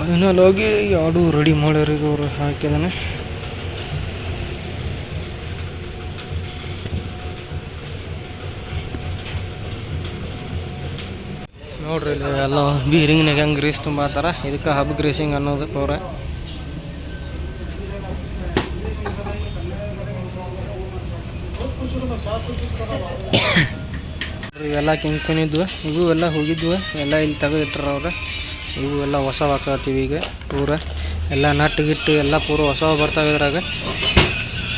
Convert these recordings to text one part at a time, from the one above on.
ಅದನ್ನಲ್ಲಿ ಹೋಗಿ ಯಾರು ರೆಡಿ ಮಾಡ್ಯಾರ ಈಗ ಅವ್ರು ಹಾಕಿದಾನೆ ನೋಡ್ರಿ ಇಲ್ಲಿ ಎಲ್ಲ ಬೀರಿಂಗ್ನಾಗ ಹೆಂಗೆ ಗ್ರೀಸ್ ತುಂಬಾತಾರ. ಇದಕ್ಕೆ ಹಬ್ ಗ್ರೀಸಿಂಗ್ ಅನ್ನೋದು ಅವ್ರೆ. ಇವೆಲ್ಲ ಕಿಂಗ್ ಇವು ಎಲ್ಲ ಹೋಗಿದ್ವು. ಎಲ್ಲ ಇಲ್ಲಿ ತೆಗೆದಿಟ್ರ ಅವ್ರು. ಇವು ಎಲ್ಲ ಹೊಸ ಹಾಕತ್ತೀವಿ ಈಗ, ಪೂರ. ಎಲ್ಲ ನಟ್ಟು ಗಿಟ್ಟು ಎಲ್ಲ ಪೂರ ಹೊಸ ಬರ್ತಾವೆ ಇದ್ರಾಗ.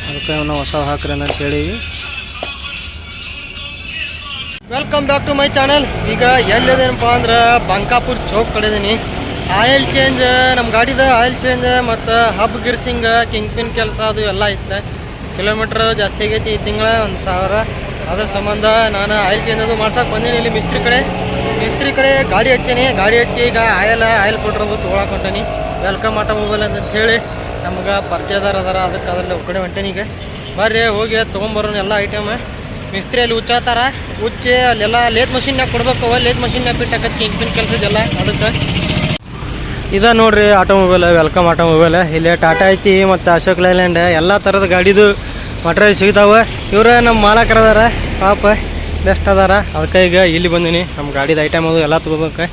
ಅದಕ್ಕೆ ನಾವು ಹೊಸ ಹಾಕ್ರಿ ಅಂತ ಹೇಳಿವಿ. Welcome back to my channel ಈಗ ಎಲ್ಲಿದೇನಪ್ಪ ಅಂದ್ರೆ ಬಂಕಾಪುರ್ ಚೌಕ್ ಕಡೆ ಇದೀನಿ ಆಯಿಲ್ ಚೇಂಜ್ ನಮ್ಮ ಗಾಡಿದ ಆಯಿಲ್ ಚೇಂಜ್ ಮತ್ತು ಹಬ್ ಗಿರ್ಸಿಂಗ್ ಕಿಂಗ್ ಪಿನ್ ಕೆಲಸ ಅದು ಎಲ್ಲ ಐತೆ. ಕಿಲೋಮೀಟ್ರ್ ಜಾಸ್ತಿ ಆಗೈತಿ ಈ ತಿಂಗಳ ಒಂದು ಸಾವಿರ. ಅದ್ರ ಸಂಬಂಧ ನಾನು ಆಯಿಲ್ ಚೇಂಜ್ ಅದು ಮಾಡ್ಸೋಕೆ ಬಂದೀನಿ ಇಲ್ಲಿ ಮಿಸ್ತ್ರಿ ಕಡೆ. ಮಿಸ್ತ್ರಿ ಕಡೆ ಗಾಡಿ ಹಚ್ಚೇನಿ. ಗಾಡಿ ಹಚ್ಚಿ ಈಗ ಆಯಲ್, ಆಯಿಲ್ ಕೊಟ್ಟರು ತೊಗೊಳಕ್ಕೆ ಹೊಂಟೇನಿ ವೆಲ್ಕಮ್ ಆಟೋ ಮೊಬೈಲ್ ಅಂತ ಹೇಳಿ ನಮ್ಗೆ ಪರಿಚಯದಾರ ಅದಾರ. ಅದಕ್ಕೆ ಅದರಲ್ಲಿ ಒಕ್ಕಡೆ ಹೊಂಟೇನಿ ಈಗ. ಬರ್ರಿ, ಹೋಗಿ ತೊಗೊಂಬರೋಣ ಎಲ್ಲ ಐಟಮ್ ಮಿಸ್ತ್ರಿ ಅಲ್ಲಿ ಉಚ್ಚಾತಾರ. ಉಚ್ಚಿ ಅಲ್ಲೆಲ್ಲ ಲೇತ್ ಮಷಿನ್ಯಾಗ ಕೊಡ್ಬೇಕು. ಲೇತ್ ಮಷಿನ್ಯಾಗ ಬಿಟ್ಟು ಹಾಕತ್ ಕಿಂಗ್ ಪಿನ್ ಕೆಲಸದೆಲ್ಲ ಅದಕ್ಕೆ. ಇದ ನೋಡ್ರಿ ಆಟೋಮೊಬೈಲ್ ವೆಲ್ಕಮ್ ಆಟೋಮೊಬೈಲ್ ಇಲ್ಲೇ ಟಾಟಾ ಐತಿ ಮತ್ತು ಅಶೋಕ್ ಲೈಲ್ಯಾಂಡ್ ಎಲ್ಲ ಥರದ ಗಾಡಿದು ಮಟ್ರಿಯಲ್ ಸಿಗ್ತಾವೆ. ಇವರೇ ನಮ್ಮ ಮಾಲಕರದಾರ. ಪಾಪ. ಬೆಸ್ಟ್ ಅದಾರ. ಅದಕ್ಕೆ ಈಗ ಇಲ್ಲಿ ಬಂದೀನಿ. ನಮ್ಮ ಗಾಡಿದು ಐಟಮ್ ಅದು ಎಲ್ಲ ತೊಗೋಬೇಕು.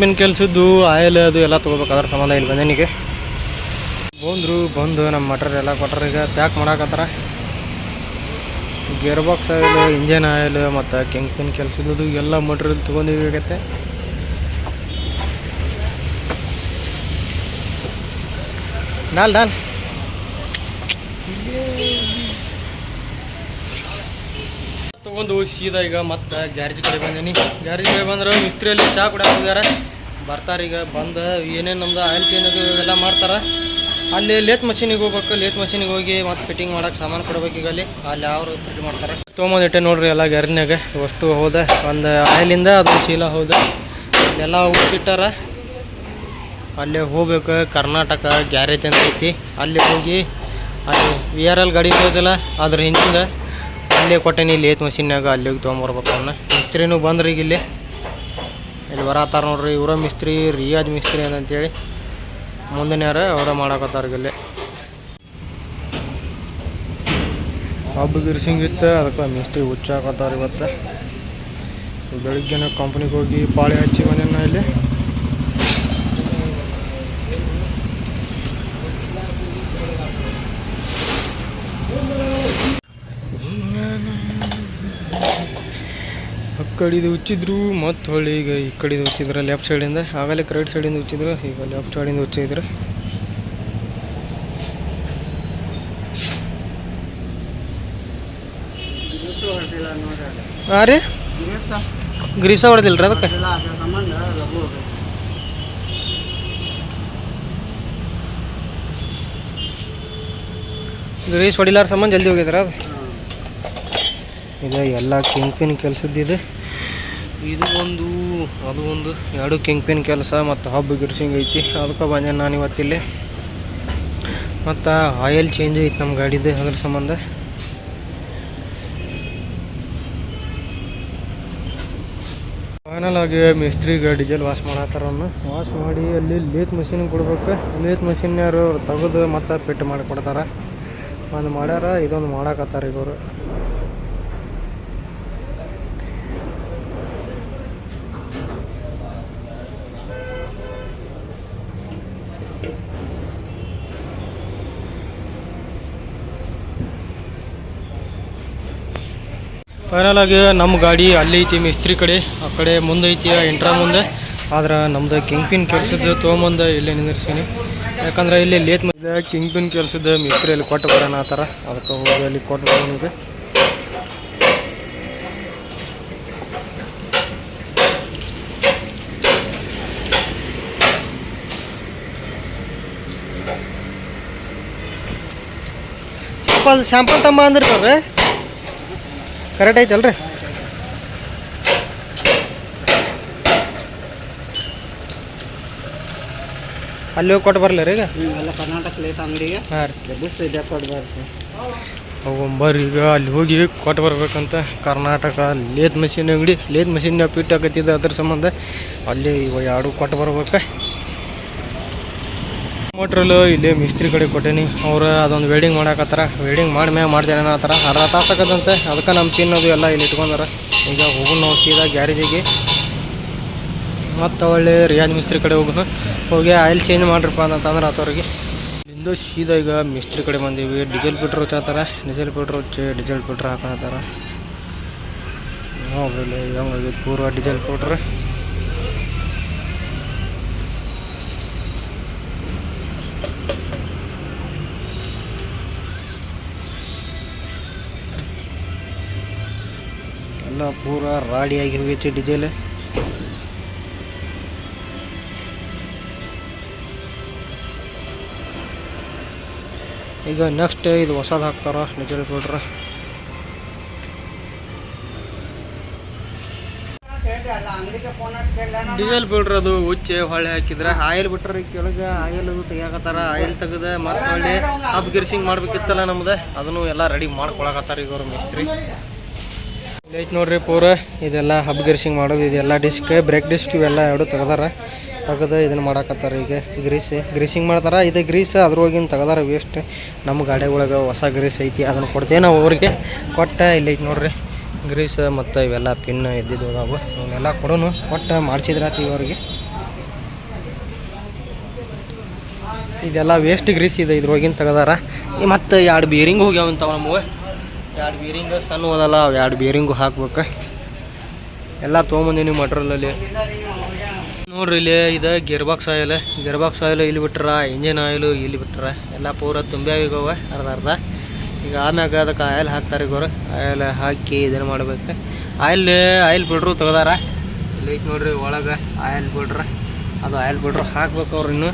ಪಿನ್ ಕೆಲಸದ್ದು ಆಯಿಲ್ ಅದು ಎಲ್ಲ ತೊಗೋಬೇಕು. ಅದರ ಸಂಬಂಧ ಇಲ್ಲಿ ಬಂದೀನಿ ಈಗ. ಬಂದರು, ಬಂದು ನಮ್ಮ ಮಟರ್ ಎಲ್ಲ ಕೊಟ್ರ. ಈಗ ಪ್ಯಾಕ್ ಮಾಡಾಕತ್ತಾರ. Gear box oil engine oil ಮತ್ತು ಕಿಂಗ್ ಪಿನ್ ಕೆಲಸದ್ದು ಎಲ್ಲ ಮಟ್ರಿಯಲ್ ತೊಗೊಂಡಿವಾಗತ್ತೆ ನಾಲ್ ಡಾಲ್. ತಗೊಂಡು ಸೀದಾ ಈಗ ಮತ್ತೆ ಗ್ಯಾರೇಜ್ ಕಡೆ ಬಂದೀನಿ. ಗ್ಯಾರೇಜ್ ಕಡೆ ಬಂದ್ರೆ ಮಿಸ್ತ್ರಿಯಲ್ಲಿ ಚಹಾ ಕುಡಿಯಾಕ ಹೋಗ್ಯಾರ ಬರ್ತಾರೆ ಈಗ ಬಂದು ಏನೇನು ನಮ್ದು ಆಯಿಲ್ ಚೇನದು ಎಲ್ಲ ಮಾಡ್ತಾರೆ. ಅಲ್ಲಿ ಲೇತ್ ಮಷೀನಿಗೆ ಹೋಗ್ಬೇಕು. ಲೇತ್ ಮಷೀನಿಗೆ ಹೋಗಿ ಮತ್ತೆ ಫಿಟ್ಟಿಂಗ್ ಮಾಡೋಕೆ ಸಾಮಾನು ಕೊಡ್ಬೇಕು ಈಗ ಅಲ್ಲಿ. ಅಲ್ಲಿ ಅವರು ಫಿಟ್ ಮಾಡ್ತಾರೆ. ತೊಗೊಂಬಂದಿಟ್ಟೆ ನೋಡ್ರಿ ಎಲ್ಲ ಗ್ಯಾರೇಜ್ನಾಗ ಅಷ್ಟು ಹೋದೆ, ಒಂದು ಆಯಿಲಿಂದ ಅದು ಚೀಲ ಹೋದೆ. ಎಲ್ಲ ಉಚ್ಚಿಟ್ಟಾರ ಅಲ್ಲೇ ಹೋಗ್ಬೇಕು. ಕರ್ನಾಟಕ ಗ್ಯಾರೇಜ್ ಅಂತ ಐತಿ ಅಲ್ಲಿ ಹೋಗಿ ಅಲ್ಲಿ ವಿ ಆರ್ ಎಲ್ ಗಾಡಿ ಹೋದಿಲ್ಲ ಅದ್ರ ಹಿಂದಿಂದ ಅಲ್ಲೇ ಕೊಟ್ಟೇನಿ ಏತ್ ಮಷಿನ್ಯಾಗ ಅಲ್ಲಿ ಹೋಗಿ ತೊಗೊಂಬರ್ಬೇಕು ಅವನ್ನ ಮಿಸ್ತ್ರಿನೂ ಬಂದ್ರಿ ಈಗ ಇಲ್ಲಿ. ಇಲ್ಲಿ ಬರತ್ತಾರ ನೋಡ್ರಿ, ಇವರ ಮಿಸ್ತ್ರಿ, ರಿಯಾಜ್ ಮಿಸ್ತ್ರಿ ಅಂತಂತೇಳಿ ಮುಂದಿನ್ಯಾರ ಅವರ ಮಾಡಕತ್ತಾರ ಇಲ್ಲಿ. ಹಬ್ಬ ಗಿರ್ಸಿಂಗ್ ಇತ್ತು, ಅದಕ್ಕೆ ಮಿಸ್ತ್ರಿ ಹುಚ್ಚಾಕತ್ತಾರ ಇವತ್ತು. ಬೆಳಿಗ್ಗೆನ ಕಂಪ್ನಿಗೆ ಹೋಗಿ ಪಾಳಿ ಹಚ್ಚಿ ಮನೆಯನ್ನು ಇಲ್ಲಿ. ಕಡೆದು ಉಚ್ಚಿದ್ರು ಮತ್ತು ಹೊಳ್ಳಿ ಈಗ ಈ ಕಡೆದು ಉಚ್ಚಿದ್ರು ಲೆಫ್ಟ್ ಸೈಡಿಂದ ಆಮೇಲೆ ರೈಟ್ ಸೈಡಿಂದ ಉಚ್ಚಿದ್ರು ಈಗ ಲೆಫ್ಟ್ ಸೈಡಿಂದ ಉಚ್ಚಿದ್ರು. ಹಾಂ ರೀ? ಗ್ರೀಸ ಹೊಡೆದಿಲ್ಲ ರೀ ಅದಕ್ಕೆ? ಗ್ರೀಸ್ ಹೊಡಿಲಾರ ಸಂಬಂಧ ಜಲ್ದಿ ಹೋಗಿದ್ರ ಅದು? ಇದು ಎಲ್ಲ ಕಿಂಗ್ ಪಿನ್ ಕೆಲಸದ್ದಿದೆ ಇದು ಒಂದು, ಅದು ಒಂದು ಎರಡು ಕಿಂಗ್ ಕೆಲಸ ಮತ್ತು ಹಬ್ಬ ಗಿರ್ಸಿಂಗ್ ಐತಿ. ಅದಕ್ಕೆ ಬಂದೆ ನಾನು ಇವತ್ತಿಲ್ಲಿ. ಮತ್ತು ಆಯಿಲ್ ಚೇಂಜ್ ಐತಿ ನಮ್ಮ ಗಾಡಿದು ಅದ್ರ ಸಂಬಂಧ. ಫೈನಲ್ ಆಗಿ ಮಿಸ್ತ್ರಿ ಡೀಸೆಲ್ ವಾಶ್ ಮಾಡತ್ತಾರ ಅವನ್ನ ವಾಶ್ ಮಾಡಿ ಅಲ್ಲಿ ಲೇತ್ ಮಷಿನ್ ಕೊಡ್ಬೇಕು. ಲೇತ್ ಮಷಿನ್ಯಾರು ತೆಗೆದು ಮತ್ತೆ ಫಿಟ್ ಮಾಡಿ ಕೊಡ್ತಾರೆ. ಒಂದು ಮಾಡ್ಯಾರ, ಇದೊಂದು ಮಾಡಕತ್ತಾರ ಈಗ ಫೈನಲ್ ಆಗಿ ನಮ್ಮ ಗಾಡಿ ಅಲ್ಲಿ ಐತಿ ಮಿಸ್ತ್ರಿ ಕಡೆ, ಆ ಕಡೆ ಮುಂದೆ ಐತಿ ಇಂಟ್ರಾ ಮುಂದೆ. ಆದ್ರೆ ನಮ್ದು ಕಿಂಗ್ ಪಿನ್ ಕೆಲಸದ ತೊಗೊಂಬಂದು ಇಲ್ಲಿ ನಿಂದಿರ್ಸೀನಿ. ಯಾಕಂದ್ರೆ ಇಲ್ಲಿ ಲೇತ್ ಮಧ್ಯೆ ಕಿಂಗ್ ಪಿನ್ ಕೆಲಸದ ಮಿಸ್ತ್ರಿ ಅಲ್ಲಿ ಕೊಟ್ಟು ಬರೋಣ ಆ ಥರ. ಅದಕ್ಕೆ ಹೋಗಿ ಅಲ್ಲಿ ಕೊಟ್ಟು ಬರೋನಿಗೆ ಶಾಂಪಲ್ ಶಾಂಪಲ್ ತಮ್ಮ ಅಂದ್ರಿ ಕರೆಕ್ಟ್ ಐತಲ್ರಿ ಅಲ್ಲಿ ಹೋಗಿ ಕೊಟ್ಟು ಬರಲ್ಲ ರೀ ಈಗ. ಎಲ್ಲ ಕರ್ನಾಟಕ ಅಂಗಡಿಗೆ. ಹಾಂ ರೀ. ಎಬ್ಬಿಸ್ತು ಇದೆ ಕೊಡ್ಬಾರ್ದು ಹೋಗೊಂಬರ್ರಿ ಈಗ ಅಲ್ಲಿ ಹೋಗಿ ಕೊಟ್ಟು ಬರ್ಬೇಕಂತ ಕರ್ನಾಟಕ ಲೇತ್ ಮಷೀನ್ ಅಂಗಡಿ ಲೇತ್ ಮಷಿನ್ ಪಿಟ್ ಆಗತ್ತಿದ್ದ ಅದ್ರ ಸಂಬಂಧ ಅಲ್ಲಿ ಎರಡು ಕೊಟ್ಟು ಬರ್ಬೇಕು. ಮೋಟ್ರಲ್ಲು ಇಲ್ಲಿ ಮಿಸ್ತ್ರಿ ಕಡೆ ಕೊಟ್ಟೇನಿ. ಅವ್ರು ಅದೊಂದು ವೆಲ್ಡಿಂಗ್ ಮಾಡಾಕತ್ತಾರ. ವೆಲ್ಡಿಂಗ್ ಮಾಡಿ ಮ್ಯಾಗ ಮಾಡ್ತೇನೆ ಅನ್ನತ್ತಾರ ಅರ್ಧ ತಾಸಾಕದಂತೆ ಅದಕ್ಕೆ ನಮ್ಮ ಪಿನ್ ಅದು ಎಲ್ಲ ಇಲ್ಲಿ ಇಟ್ಕೊಂಡಾರ. ಈಗ ಹೋಗೋಣ ನಾವು ಸೀದಾ ಗ್ಯಾರೇಜಿಗೆ ಮತ್ತು ಒಳ್ಳೆ ರಿಯಾಜ್ ಮಿಸ್ತ್ರಿ ಕಡೆ ಹೋಗೋಣ ಹೋಗಿ ಆಯಿಲ್ ಚೇಂಜ್ ಮಾಡ್ರಪ್ಪ ಅಂತಂದ್ರೆ ಆತವ್ರಿಗೆ ಇಂದು ಸೀದಾ ಈಗ ಮಿಸ್ತ್ರಿ ಕಡೆ ಬಂದೀವಿ. ಡೀಸೆಲ್ ಪೆಟ್ರೋಲ್ ಹಚ್ಚಾತಾರ ಡೀಸೆಲ್ ಪೆಟ್ರೋಲ್ ಹಚ್ಚಿ ಡೀಸೆಲ್ ಪೆಟ್ರೋಲ್ ಹಾಕತ್ತಾರ ಹೋಗಲಿ ಹೆಂಗಾಗೈತೆ ಪೂರ್ವ ಡೀಸೆಲ್ ಪೆಟ್ರೋಲ್ ಎಲ್ಲ ಪೂರ ರಾಡಿಯಾಗಿ ಹೋಗೈತಿ ಡಿಜೆಲ್. ಈಗ ನೆಕ್ಸ್ಟ್ ಇದು ಹೊಸದು ಹಾಕ್ತಾರ ಡಿಜೆಲ್ ಕೇಳ ಡೀಸೆಲ್ ಪೌಡ್ರ್ ಅದು ಉಚ್ಚೆ ಹೊಳೆ ಹಾಕಿದ್ರೆ ಆಯಿಲ್ ಬಿಟ್ರೆ ಕೆಳಗೆ ಆಯಿಲ್ ಅದು ತೆಗಿಯಾಕತ್ತಾರ, ಆಯಿಲ್ ತೆಗೆದ ಮತ್ತೆ ಹೊಳ್ಳಿ ಗಿರಿಸಿಂಗ್ ಮಾಡ್ಬೇಕಿತ್ತಲ್ಲ ನಮ್ದು, ಅದನ್ನು ಎಲ್ಲ ರೆಡಿ ಮಾಡ್ಕೊಳಕತ್ತಾರ ಈಗ ಅವ್ರು ಮಿಸ್ತ್ರಿ. ಐತೆ ನೋಡ್ರಿ ಪೂರ. ಇದೆಲ್ಲ ಹಬ್ ಗ್ರೀಸಿಂಗ್ ಮಾಡೋದು ಇದೆಲ್ಲ ಡಿಸ್ಕ್ ಬ್ರೇಕ್ ಡಿಸ್ಕ್ ಇವೆಲ್ಲ ಎರಡು ತೆಗ್ದಾರ. ತೆಗೆದು ಇದನ್ನು ಮಾಡಾಕತ್ತಾರ ಈಗ ಗ್ರೀಸ್ ಗ್ರೀಸಿಂಗ್ ಮಾಡ್ತಾರ, ಇದು ಗ್ರೀಸ್ ಅದ್ರೊಳಗಿನ ತೆಗ್ದಾರ ವೇಸ್ಟ್ ನಮ್ಮ ಗಾಡಿ ಒಳಗೆ ಹೊಸ ಗ್ರೀಸ್ ಐತಿ, ಅದನ್ನು ಕೊಡ್ತೇವೆ ನಾವು ಅವ್ರಿಗೆ. ಕೊಟ್ಟ ಇಲ್ಲಿ ಐತೆ ನೋಡ್ರಿ ಗ್ರೀಸ್ ಮತ್ತು ಇವೆಲ್ಲ ಪಿನ್ ಇದ್ದಿದ್ದು ನಾವು. ಇವನ್ನೆಲ್ಲ ಕೊಡೋನು, ಕೊಟ್ಟು ಮಾಡಿಸಿದ್ರಾತಿ ಅವ್ರಿಗೆ. ಇದೆಲ್ಲ ವೇಸ್ಟ್ ಗ್ರೀಸ್ ಇದೆ, ಇದ್ರೊಳಗಿನ ತೆಗ್ದಾರ. ಮತ್ತು ಎರಡು ಬೇರಿಂಗ್ ಹೋಗ್ಯಾವ ಅಂತಾವ ನಮಗೆ ಎರಡು ಬೀರಿಂಗ್ ಸಣ್ಣ ಹೋದಲ್ಲ ಅವು ಎರಡು ಬೀರಿಂಗು ಹಾಕ್ಬೇಕು. ಎಲ್ಲ ತೊಗೊಂಬಂದೀನಿ ಮಟ್ರಲಲ್ಲಿ ನೋಡ್ರಿ ಇಲ್ಲಿ ಇದು gear box oil. Gear box oil ಇಲ್ಲಿ ಬಿಟ್ರ ಇಂಜಿನ್ ಆಯಿಲು ಇಲ್ಲಿ ಬಿಟ್ರ, ಎಲ್ಲ ಪೂರ ತುಂಬ್ಯಾವಿಗವ ಅರ್ಧ ಅರ್ಧ. ಈಗ ಆಮ್ಯಾಗ ಅದಕ್ಕೆ ಆಯಿಲ್ ಹಾಕ್ತಾರೆ ಅವ್ರು ಆಯಿಲ್ ಹಾಕಿ ಇದನ್ನು ಮಾಡ್ಬೇಕು. ಆಯಿಲ್ ಆಯಿಲ್ ಬಿಡ್ರು ತೆಗ್ದಾರ. ಇಲ್ಲಿ ನೋಡ್ರಿ ಒಳಗೆ ಆಯಿಲ್ ಬಿಡ್ರ. ಅದು ಆಯಿಲ್ ಬಿಡ್ರು ಹಾಕ್ಬೇಕು ಅವ್ರು ಇನ್ನು.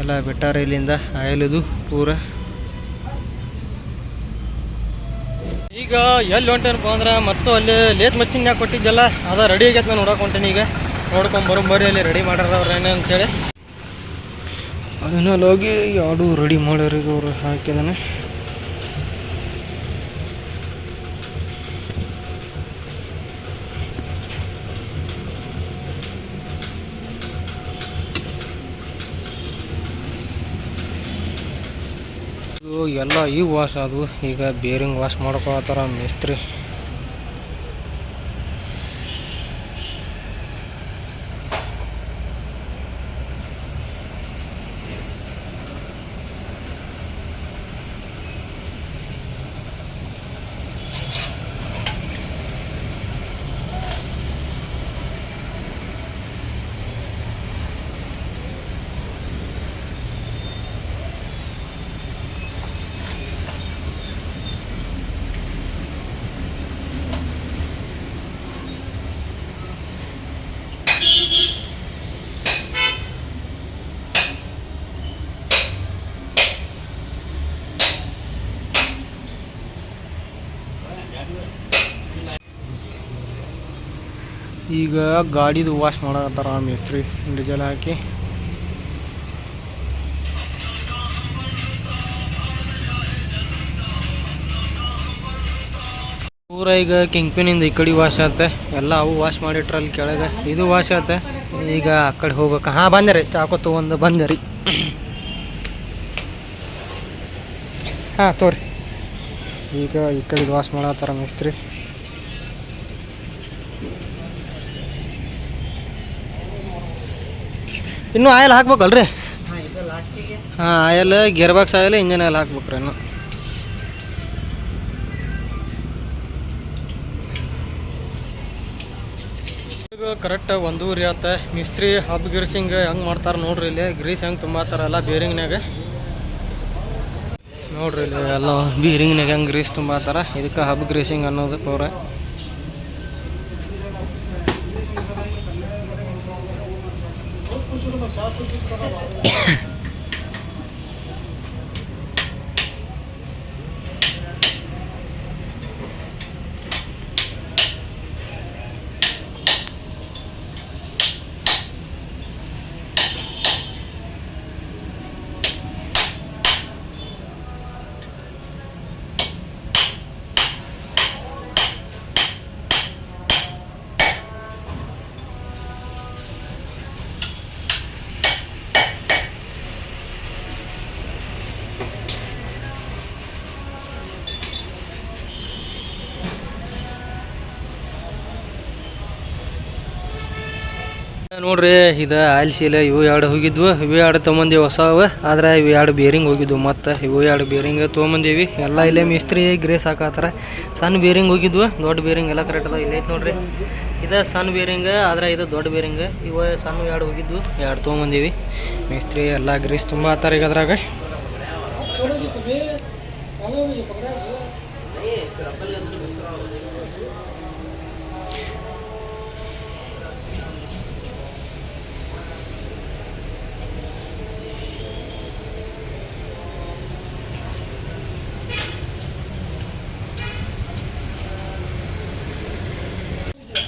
ಎಲ್ಲ ಬಿಟ್ಟಾರ ಇಲ್ಲಿಂದ. ಆಯಿಲ್ ಇದು ಪೂರ ಈಗ ಎಲ್ಲಿ ಹೊಂಟೇನಪ್ಪ ಅಂದ್ರೆ ಮತ್ತು ಅಲ್ಲಿ ಲೇತ್ ಮಷಿನ್ಯಾಗ ಕೊಟ್ಟಿದ್ದೆಲ್ಲ, ಅದ ರೆಡಿ ಆಗೈತೆ ನಾನು ನೋಡಕ್ಕೆ ಹೊಂಟೇನಿ ಈಗ. ನೋಡ್ಕೊಂಡ್ ಬರೋಂಬರಿ ಅಲ್ಲಿ ರೆಡಿ ಮಾಡ್ಯಾರ ಅವ್ರು ಏನೇ ಅಂತೇಳಿ ಅದನ್ನ ಹೋಗಿ ಯಾವುದು ರೆಡಿ ಮಾಡ್ಯಾರ ಈಗ ಅವ್ರು ಹಾಕಿದಾನೆ. ಎಲ್ಲ ಈಗ ವಾಶ್ ಅದು ಈಗ ಬೇರಿಂಗ್ ವಾಶ್ ಮಾಡ್ಕೊಳತ್ತಾರ ಮೇಸ್ತ್ರಿ. ಈಗ ಗಾಡಿದು ವಾಶ್ ಮಾಡಕತ್ತಾರ ಮೇಸ್ತ್ರಿ. ಡೀಸೆಲ್ ಹಾಕಿ. ಪೂರ ಈಗ ಕಿಂಗ್ ಪಿನಿಂದ ಈ ಕಡೆ ವಾಶ್ ಆಗುತ್ತೆ ಎಲ್ಲ ಅವು ವಾಶ್ ಮಾಡಿಟ್ರಲ್ಲಿ ಕೆಳಗೆ. ಇದು ವಾಶ್ ಆಗುತ್ತೆ ಈಗ ಆ ಕಡೆ ಹೋಗ್ಬೇಕು. ಹಾಂ ಬಂದೆ ಚಾಕು ತೊಗೊಂಡು ಬಂದೆ ರೀ ಹಾಂ, ತೋರಿ. ಈಗ ಈ ಕಡೆ ವಾಶ್ ಮಾಡತ್ತಾರ ಮೇಸ್ತ್ರಿ. ಇನ್ನೂ ಆಯಿಲ್ ಹಾಕ್ಬೇಕಲ್ರಿ? ಹಾಂ oil gear box oil engine oil ಹಾಕ್ಬೇಕ್ರಿ ಇನ್ನು. ಈಗ ಕರೆಕ್ಟ್ ಒಂದೂರಿ ಆತ ಮಿಸ್ತ್ರಿ ಹಬ್ ಗಿರ್ಸಿಂಗ್ ಹೆಂಗೆ ಮಾಡ್ತಾರೆ ನೋಡ್ರಿ ಇಲ್ಲಿ. ಗ್ರೀಸ್ ಹೆಂಗೆ ತುಂಬಾತಾರಲ್ಲ ಬೇರಿಂಗ್ನಾಗ ನೋಡ್ರಿ ಇಲ್ಲಿ ಎಲ್ಲ ಬೀರಿಂಗ್ನಾಗ ಹೆಂಗೆ ಗ್ರೀಸ್ ತುಂಬಾತಾರ ಇದಕ್ಕೆ ಹಬ್ ಗ್ರೀಸಿಂಗ್ ಅನ್ನೋದು ಪೂರ Só porque tava lá. ನೋಡ್ರಿ, ಇದು ಆಯಿಲ್ ಶೀಲ ಇವು ಎರಡು ಹೋಗಿದ್ವು. ಇವು ಎರಡು ತೊಗೊಂಬಂದಿವಿ ಹೊಸವು. ಆದ್ರೆ ಇವು ಎರಡು ಬೇರಿಂಗ್ ಹೋಗಿದ್ವು. ಮತ್ತು ಇವು ಎರಡು ಬೇರಿಂಗ್ ತೊಗೊಂಬಂದೀವಿ. ಎಲ್ಲ ಇಲ್ಲೇ ಮಿಸ್ತ್ರಿ ಗ್ರೇಸ್ ಹಾಕತ್ತಾರ ಸಣ್ಣ ಬೇರಿಂಗ್ ಹೋಗಿದ್ವು. ದೊಡ್ಡ ಬೇರಿಂಗ್ ಎಲ್ಲ ಕರೆಕ್ಟ್ ಅದಾವ. ಇಲ್ಲೈತೆ ನೋಡ್ರಿ. ಇದು ಸಣ್ಣ ಬೇರಿಂಗ್ ಆದ್ರೆ ಇದು ದೊಡ್ಡ ಬೇರಿಂಗ್ ಇವು ಸಣ್ಣ ಎರಡು ಹೋಗಿದ್ವು. ಎರಡು ತೊಗೊಂಬಂದೀವಿ. ಮಿಸ್ತ್ರಿ ಎಲ್ಲ ಗ್ರೀಸ್ ತುಂಬ ಆತಾರ ಈಗ ಅದ್ರಾಗ.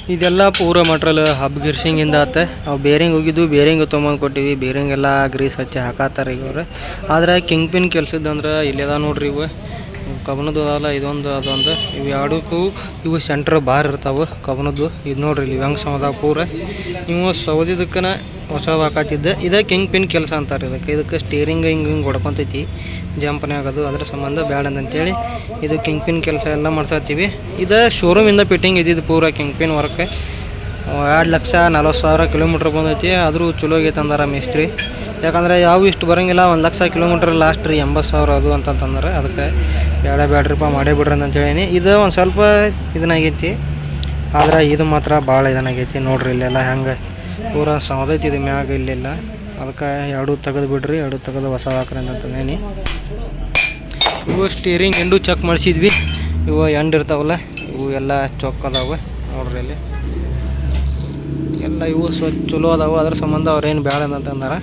ಇದೆಲ್ಲ ಪೂರ ಮಟ್ರಲ್ ಹಬ್ ಗಿರ್ಸಿಂಗಿಂದ ಆತ. ಅವು ಬೇರಿಂಗ್ ಹೋಗಿದ್ದು ಬೇರಿಂಗ್ ತೊಗೊಂಬಂದು ಕೊಟ್ಟಿವಿ. ಬೇರಿಂಗ್ ಎಲ್ಲ ಗ್ರೀಸ್ ಹಚ್ಚಿ ಹಾಕತ್ತಾರ ಅವ್ರು. ಆದ್ರೆ ಕಿಂಗ್ ಪಿನ್ ಕೆಲ್ಸದ್ದು ಅಂದ್ರೆ ಇಲ್ಲದ ನೋಡ್ರಿ ಇವು. ಕಬ್ಬಣದ್ದು ಅದಲ್ಲ, ಇದೊಂದು ಅದೊಂದು ಇವು ಎರಡಕ್ಕೂ ಇವು ಸೆಂಟ್ರ್ ಬಾರ್ ಇರ್ತಾವೆ ಕಬ್ಬಣದ್ದು ಇದು ನೋಡ್ರಿ ಇಲ್ಲಿ ಹೆಂಗೆ ಸಮದಾಗ ಪೂರ ಇವು ಸೌದಿದಕ್ಕನ ಹೊಸ ಹಾಕಾತಿದ್ದೆ ಇದೇ ಕಿಂಗ್ ಪಿನ್ ಕೆಲಸ ಅಂತಾರೆ ಇದಕ್ಕೆ? ಇದಕ್ಕೆ ಸ್ಟೀರಿಂಗ್ ಹಿಂಗೆ ಹಿಂಗೆ ಹೊಡ್ಕೊತೈತಿ. ಜಂಪ್ನೇ ಆಗೋದು ಅದ್ರ ಸಂಬಂಧ ಬ್ಯಾಡ ಅಂತೇಳಿ ಇದು ಕಿಂಗ್ ಪಿನ್ ಕೆಲಸ ಎಲ್ಲ ಮಾಡ್ತಾಯಿರ್ತೀವಿ ಇದು ಶೋರೂಮಿಂದ ಫಿಟ್ಟಿಂಗ್ ಇದ್ದಿದ್ದು ಪೂರ ಕಿಂಗ್ ಪಿನ್ ವರ್ಕ್. ಎರಡು ಲಕ್ಷ ನಲ್ವತ್ತು ಸಾವಿರ ಕಿಲೋಮೀಟ್ರ್ ಬಂದೈತಿ. ಆದರೂ ಚಲೋ ಆಗೈತೆ ಅಂದಾರ ಮೇಸ್ತ್ರಿ. ಯಾಕಂದ್ರೆ ಯಾವ ಇಷ್ಟು ಬರೋಂಗಿಲ್ಲ, ಒಂದು ಲಕ್ಷ ಕಿಲೋಮೀಟ್ರ್ ಲಾಸ್ಟ್ ರೀ, ಎಂಬತ್ತು ಸಾವಿರ ಅದು ಅಂತಂತಂದ್ರೆ ಅದಕ್ಕೆ ಬೇಡ ಬ್ಯಾಡ್ರಿಪ್ಪ ಮಾಡೇ ಬಿಡ್ರಿ ಅಂತ ಇದು ಒಂದು ಸ್ವಲ್ಪ ಇದನ್ನಾಗೈತಿ ಆದ್ರೆ ಇದು ಮಾತ್ರ ಭಾಳ ಇದನ್ನಾಗೈತಿ ನೋಡ್ರಿ, ಇಲ್ಲೆಲ್ಲ ಹೆಂಗೆ? ಪೂರ ಸೌದೈತಿ ಇದು ಮ್ಯಾಗ, ಇಲ್ಲೆಲ್ಲ. ಅದಕ್ಕೆ ಎರಡು ತೆಗೆದು ಬಿಡ್ರಿ, ಎರಡು ತೆಗೆದು ಹೊಸ ಹಾಕ್ರಿ ಅಂತಂದೇನಿ ಇವು ಸ್ಟೀರಿಂಗ್ ಎಂಡು ಚೆಕ್ ಮಾಡಿಸಿದ್ವಿ. ಇವು ಎಂಡ್ ಇರ್ತಾವಲ್ಲ, ಇವು ಎಲ್ಲ ಚೊಕ್ಕ ಅದಾವೆ, ನೋಡ್ರಿ ಇಲ್ಲಿ. ಎಲ್ಲ ಇವು ಸ್ವಚ್ಛ, ಚಲೋ ಅದಾವೆ, ಅದ್ರ ಸಂಬಂಧ ಅವ್ರೇನು ಬೇಡ ಅಂತಂದಾರ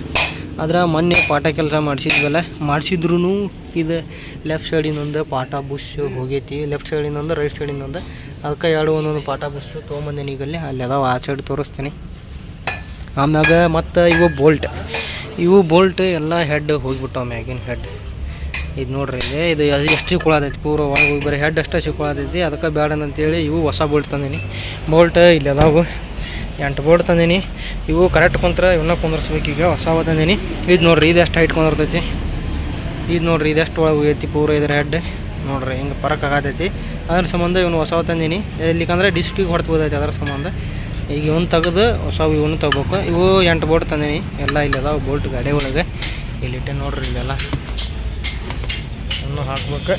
ಆದ್ರೆ ಮೊನ್ನೆ ಪಾಠ ಕೆಲಸ ಮಾಡಿಸಿದ್ವಲ್ಲ ಮಾಡಿಸಿದ್ರು ಇದು ಲೆಫ್ಟ್ ಸೈಡಿನೊಂದು ಪಾಠ ಬುಷ್ ಹೋಗೈತಿ ಲೆಫ್ಟ್ ಸೈಡಿನೊಂದು ರೈಟ್ ಸೈಡಿನೊಂದು ಅದಕ್ಕೆ ಎರಡು ಒಂದೊಂದು ಪಾಠ ಬುಷ್ ತೊಗೊಂಬಂದೇನಿ ಈಗಲ್ಲಿ ಅಲ್ಲಿ. ಅದಾವ, ಆ ಸೈಡ್ ತೋರಿಸ್ತೀನಿ. ಆಮ್ಯಾಗ ಮತ್ತು ಇವು ಬೋಲ್ಟ್ ಇವು ಬೋಲ್ಟ್ ಎಲ್ಲ ಹೆಡ್ ಹೋಗ್ಬಿಟ್ಟವು ಮ್ಯಾಗಿನ ಹೆಡ್ ಇದು ನೋಡ್ರಿ ಇದು ಎಷ್ಟು ಸಿಕ್ಕೊಳತೈತಿ ಪೂರ ಒಳಗೆ ಹೋಗಿ ಬರೀ ಹೆಡ್ ಅಷ್ಟೇ ಸಿಕ್ಕೊಳತೈತಿ ಅದಕ್ಕೆ ಬೇಡ ಅಂತೇಳಿ ಇವು ಹೊಸ ಬೋಲ್ಟ್ ತಂದೀನಿ. ಬೋಲ್ಟ್ ಇಲ್ಲಿ ಅದಾವು. ಎಂಟು ಬೋರ್ಡ್ ತಂದೀನಿ. ಇವು ಕರೆಕ್ಟ್ ಕುಂತ್ರ ಇವನ್ನ ಕುಂದರ್ಸ್ಬೇಕು ಈಗ. ಹೊಸವ ತಂದೀನಿ. ಇದು ನೋಡ್ರಿ, ಇದು ಎಷ್ಟು ಹೈಟ್ ಕುಂದಿರ್ತೈತಿ. ಇದು ನೋಡ್ರಿ ಇದೆಷ್ಟು ಒಳಗೆ ಹೋಗೈತಿ, ಪೂರ ಇದ್ರ ಹೆಡ್ ನೋಡ್ರಿ, ಹಿಂಗೆ ಪರಕ್ ಆಗತೈತಿ. ಅದ್ರ ಸಂಬಂಧ ಇವನು ಹೊಸವ ತಂದೀನಿ. ಇಲ್ಲಿಕಂದ್ರೆ ಡಿಸ್ಕಿಗೆ ಹೊಡ್ತಬೋದೈತಿ ಅದ್ರ ಸಂಬಂಧ. ಈಗ ಇವನು ತೆಗೆದು ಹೊಸವು ಇವನು ತಗೋಬೇಕು. ಇವು ಎಂಟು ಬೋರ್ಡ್ ತಂದೀನಿ. ಎಲ್ಲ ಇಲ್ಲಿ ಅದಾವೆ ಬೋಲ್ಟ್ ಗಾಡಿ ಒಳಗೆ. ಇಲ್ಲಿಟ್ಟೆ ನೋಡ್ರಿ ಇಲ್ಲೆಲ್ಲ. ಇನ್ನು ಹಾಕ್ಬೇಕು.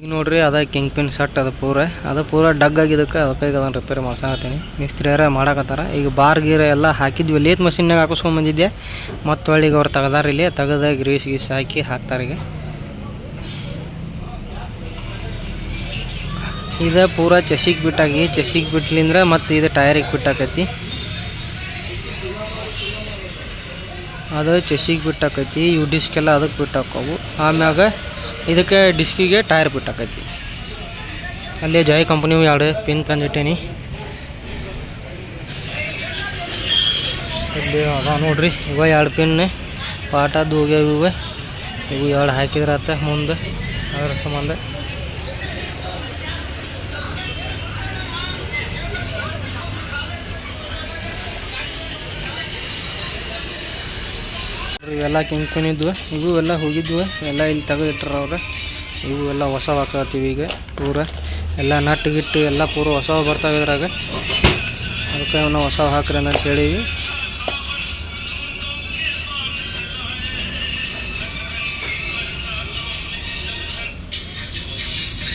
ಈಗ ನೋಡ್ರಿ, ಅದ ಕಿಂಗ್ ಪಿನ್ ಸೆಟ್ ಅದು ಪೂರ. ಅದು ಪೂರ ಡಗ್ ಆಗಿದ್ದಕ್ಕೆ ಅದಕ್ಕೆ ಈಗ ಅದನ್ನು ರಿಪೇರಿ ಮಾಡ್ಸಕತ್ತೀನಿ. ಮಿಸ್ತ್ರಿಯರ ಮಾಡಕತ್ತಾರ. ಈಗ ಬಾರ್ ಗೀರ ಎಲ್ಲ ಹಾಕಿದ್ವಿ. ಲೇತ್ ಮಷಿನ್ನಾಗ ಹಾಕಿಸ್ಕೊಂಡ್ ಬಂದಿದ್ದೆ ಮತ್ತು ಹೊಳ್ಳಿಗೆ ಅವ್ರು ತೆಗ್ದಾರ ಇಲ್ಲಿ. ತೆಗೆದ ಗ್ರೀಸ್ ಗೀಸ್ ಹಾಕಿ ಹಾಕ್ತಾರೆ ಈಗ. ಇದು ಪೂರ ಚಸಿಗೆ ಬಿಟ್ಟಾಗಿ ಚಸಿಗೆ ಬಿಟ್ಲಿಂದ್ರ ಮತ್ತು ಇದು ಟಯರಿಗೆ ಬಿಟ್ಟಾಕೈತಿ. ಅದು ಚಸಿಗೆ ಬಿಟ್ಟಾಕೈತಿ. ಇವು ಡಿಸ್ಕೆಲ್ಲ ಅದಕ್ಕೆ ಬಿಟ್ಟಾಕವು. ಆಮ್ಯಾಗ ಇದಕ್ಕೆ ಡಿಸ್ಕಿಗೆ ಟೈರ್ ಬಿಟ್ಟಾಕೈತಿ ಅಲ್ಲೇ ಜೈ ಕಂಪ್ನಿವು ಎರಡು ಪಿನ್ ತಂದಿಟ್ಟೇನಿ. ಇಲ್ಲಿ ಅದ ನೋಡ್ರಿ, ಇವ ಎರಡು ಪಿನ್ ಪಾಟದ್ದು ಹೋಗ್ಯಾವ ಇವು ಎರಡು ಹಾಕಿದ್ರೆ ಆತ ಮುಂದೆ. ಅದ್ರ ಸಂಬಂಧ. ಇವೆಲ್ಲ ಕೆಂಕೊಂಡಿದ್ವು ಇವು ಎಲ್ಲ ಹೋಗಿದ್ವು. ಎಲ್ಲ ಇಲ್ಲಿ ತೆಗೆದಿಟ್ರ ಅವ್ರು. ಇವು ಎಲ್ಲ ಹೊಸ ಹಾಕತ್ತೀವಿ ಈಗ ಪೂರ ಎಲ್ಲ ನಟ್ಟು ಗಿಟ್ಟು ಎಲ್ಲ ಪೂರ ಹೊಸ ಬರ್ತಾವೆ ಇದ್ರಾಗ. ಅದಕ್ಕೆ ನಾವು ಹೊಸ ಹಾಕ್ರಿ ಅಂತ ಹೇಳಿವಿ.